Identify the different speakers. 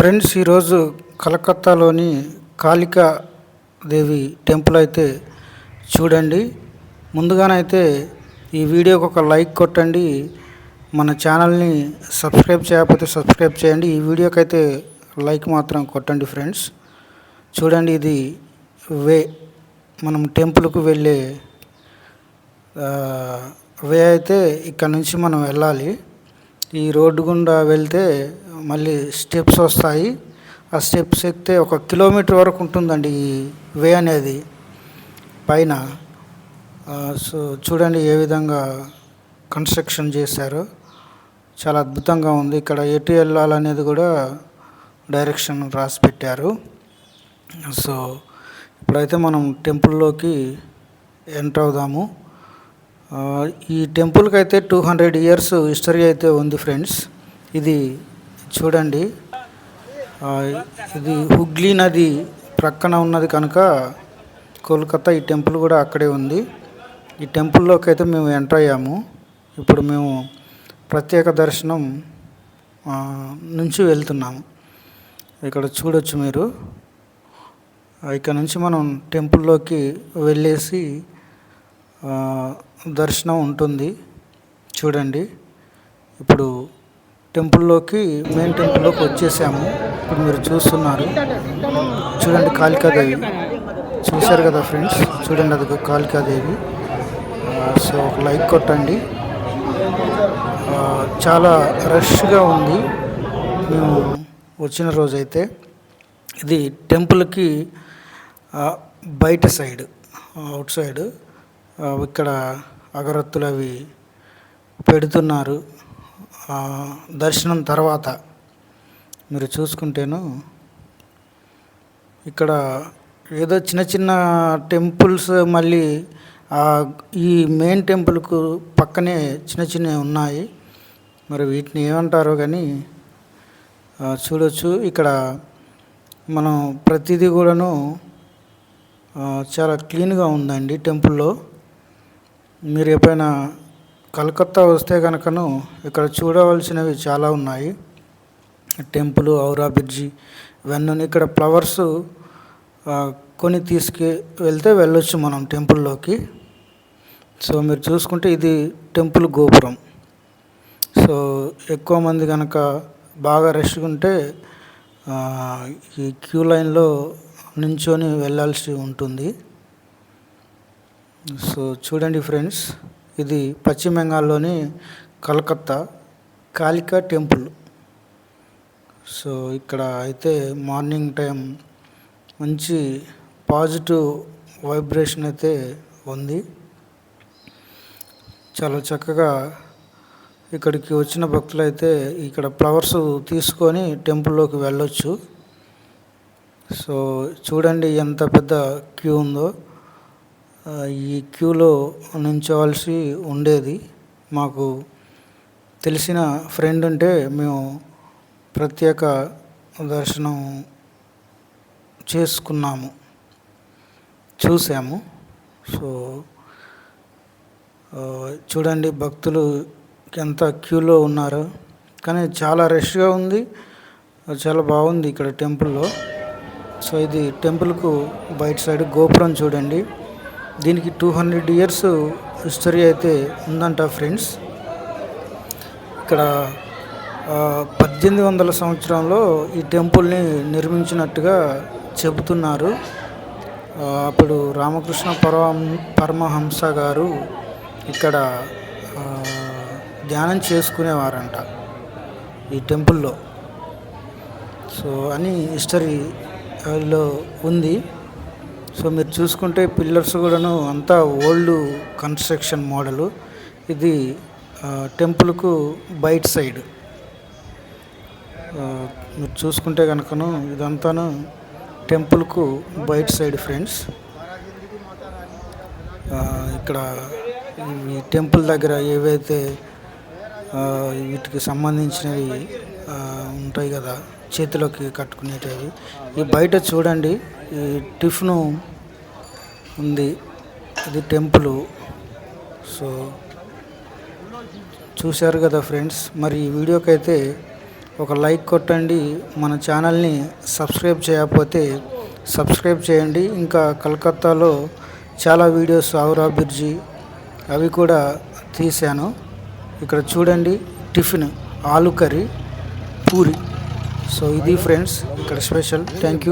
Speaker 1: Friends ఈరోజు కలకత్తాలోని కాళికా దేవి temple అయితే చూడండి. ముందుగానైతే ఈ వీడియోకి ఒక లైక్ కొట్టండి. మన ఛానల్ని సబ్స్క్రైబ్ చేయకపోతే సబ్స్క్రైబ్ చేయండి. ఈ వీడియోకి అయితే లైక్ మాత్రం కొట్టండి ఫ్రెండ్స్. చూడండి ఇది వే మనం టెంపుల్కు వెళ్ళే వే అయితే ఇక్కడ నుంచి మనం వెళ్ళాలి. ఈ రోడ్డు గుండా వెళ్తే మళ్ళీ స్టెప్స్ వస్తాయి. ఆ స్టెప్స్ ఎక్కితే ఒక కిలోమీటర్ వరకు ఉంటుందండి ఈ వే అనేది. పైన సో చూడండి ఏ విధంగా కన్స్ట్రక్షన్ చేశారో. చాలా అద్భుతంగా ఉంది. ఇక్కడ ఎటు వెళ్ళాలనేది కూడా డైరెక్షన్ రాసి పెట్టారు. సో ఇప్పుడైతే మనం టెంపుల్లోకి ఎంటర్ అవుదాము. ఈ టెంపుల్కి అయితే టూ హండ్రెడ్ ఇయర్స్ హిస్టరీ అయితే ఉంది ఫ్రెండ్స్. ఇది చూడండి. ఇది హుగ్లీ నది ప్రక్కన ఉన్నది కనుక కోల్కతా ఈ టెంపుల్ కూడా అక్కడే ఉంది. ఈ టెంపుల్లోకి అయితే మేము ఎంటర్ అయ్యాము. ఇప్పుడు మేము ప్రత్యేక దర్శనం నుంచి వెళ్తున్నాము ఇక్కడ చూడొచ్చు మీరు. ఇక్కడ నుంచి మనం టెంపుల్లోకి వెళ్ళేసి దర్శనం ఉంటుంది. చూడండి. ఇప్పుడు టెంపుల్లోకి మెయిన్ టెంపుల్లోకి వచ్చేసాము. ఇప్పుడు మీరు చూస్తున్నారు. చూడండి కాళికాదేవి. చూశారు కదా ఫ్రెండ్స్? చూడండి అది కాళికాదేవి. సో ఒక లైక్ కొట్టండి. చాలా రష్గా ఉంది. మేము వచ్చిన రోజైతే ఇది టెంపుల్కి బయట సైడ్ అవుట్ సైడ్ ఇక్కడ అగరత్తులు అవి పెడుతున్నారు. దర్శనం తర్వాత మీరు చూసుకుంటేను ఇక్కడ ఏదో చిన్న చిన్న టెంపుల్స్ మళ్ళీ ఈ మెయిన్ టెంపుల్కు పక్కనే చిన్న చిన్నవి ఉన్నాయి. మరి వీటిని ఏమంటారో కానీ చూడవచ్చు చూడొచ్చు. ఇక్కడ మనం ప్రతిదీ కూడాను చాలా క్లీన్గా ఉందండి టెంపుల్లో. మీరు ఎప్పుడైనా కలకత్తా వస్తే కనుకను ఇక్కడ చూడవలసినవి చాలా ఉన్నాయి. టెంపుల్ ఔరా బ్రిడ్జి ఇవన్నీ ఇక్కడ ఫ్లవర్స్ కొని తీసుకు వెళ్తే వెళ్ళొచ్చు మనం టెంపుల్లోకి. సో మీరు చూసుకుంటే ఇది టెంపుల్ గోపురం. సో ఎక్కువ మంది కనుక బాగా రష్గా ఉంటే ఈ క్యూ లైన్లో నించొని వెళ్ళాల్సి ఉంటుంది. సో చూడండి ఫ్రెండ్స్. ఇది పశ్చిమ బెంగాల్లోని కలకత్తా కాళికా టెంపుల్. సో ఇక్కడ అయితే మార్నింగ్ టైం మంచి పాజిటివ్ వైబ్రేషన్ అయితే ఉంది. చాలా చక్కగా ఇక్కడికి వచ్చిన భక్తులు అయితే ఇక్కడ ఫ్లవర్స్ తీసుకొని టెంపుల్లోకి వెళ్ళొచ్చు. సో చూడండి ఎంత పెద్ద క్యూ ఉందో. ఈ క్యూలో నుంచోవలసి ఉండేది. మాకు తెలిసిన ఫ్రెండ్ ఉంటే మేము ప్రత్యేక దర్శనం చేసుకున్నాము చూసాము. సో చూడండి భక్తులు ఎంత క్యూలో ఉన్నారు. కానీ చాలా రష్గా ఉంది. చాలా బాగుంది ఇక్కడ టెంపుల్లో. సో ఇది టెంపుల్కు బయట సైడ్ గోపురం చూడండి. దీనికి టూ హండ్రెడ్ ఇయర్స్ హిస్టరీ అయితే ఉందంట ఫ్రెండ్స్. ఇక్కడ పద్దెనిమిది వందల సంవత్సరంలో ఈ టెంపుల్ని నిర్మించినట్టుగా చెబుతున్నారు. అప్పుడు రామకృష్ణ పరమ పరమహంస గారు ఇక్కడ ధ్యానం చేసుకునేవారంట ఈ టెంపుల్లో. సో అని హిస్టరీలో ఉంది. సో మీరు చూసుకుంటే పిల్లర్స్ కూడాను అంతా ఓల్డ్ కన్స్ట్రక్షన్ మోడలు. ఇది టెంపుల్కు బయట సైడ్. మీరు చూసుకుంటే కనుకను ఇదంతాను టెంపుల్కు బయట సైడ్ ఫ్రెండ్స్. ఇక్కడ ఈ టెంపుల్ దగ్గర ఏవైతే వీటికి సంబంధించినవి ఉంటాయి కదా చేతిలోకి కట్టుకునేటివి. ఈ బయట చూడండి ఈ టిఫిను ఉంది. ఇది టెంపుల్. సో చూశారు కదా ఫ్రెండ్స్? మరి ఈ వీడియోకైతే ఒక లైక్ కొట్టండి. మన ఛానల్ని సబ్స్క్రైబ్ చేయకపోతే సబ్స్క్రైబ్ చేయండి. ఇంకా కలకత్తాలో చాలా వీడియోస్ ఆవురా బిర్జీ అవి కూడా తీశాను. ఇక్కడ చూడండి టిఫిన్ ఆలు కర్రీ పూరి. సో ఇది ఫ్రెండ్స్ ఇక్కడ స్పెషల్. Thank you